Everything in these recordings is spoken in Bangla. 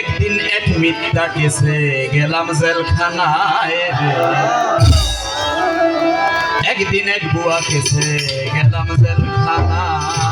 একদিন অ্যাডমিট ডাকিছে গেলাম জেলখানায় একদিন এক বুয়া খেছে গেলাম জেলখানায়।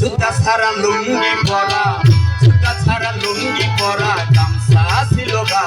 জুতা ছাড়া লুঙ্গি পরা, জুতা ছাড়া লুঙ্গি পরা গামছা ছিল গা।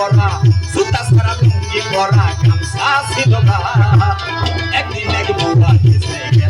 পরা সুতা সারা লুঙ্গি পরা গামছা ছিল একদিন এক বৌবা গেছে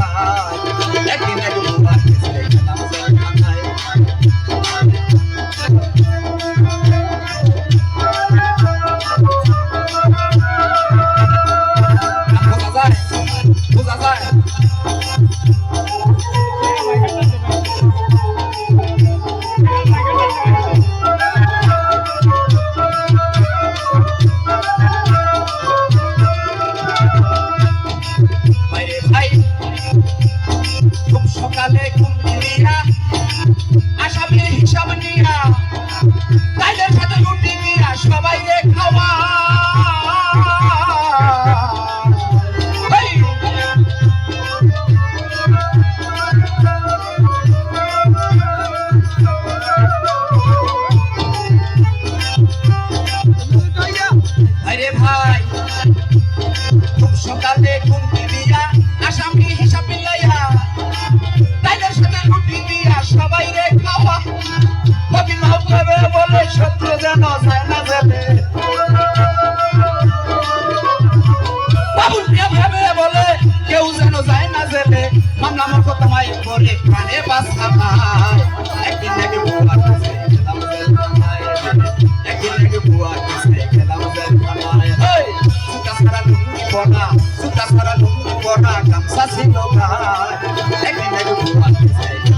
Ah. খুব সকালে ঘুম দিয়া আসামি হিসাব নিয়া তাইদের সাথে রুটি দিয়া সবাই খাওয়া Thank you. Suka sara lumu kora kamsa sinoka, ekinaku buat kesek.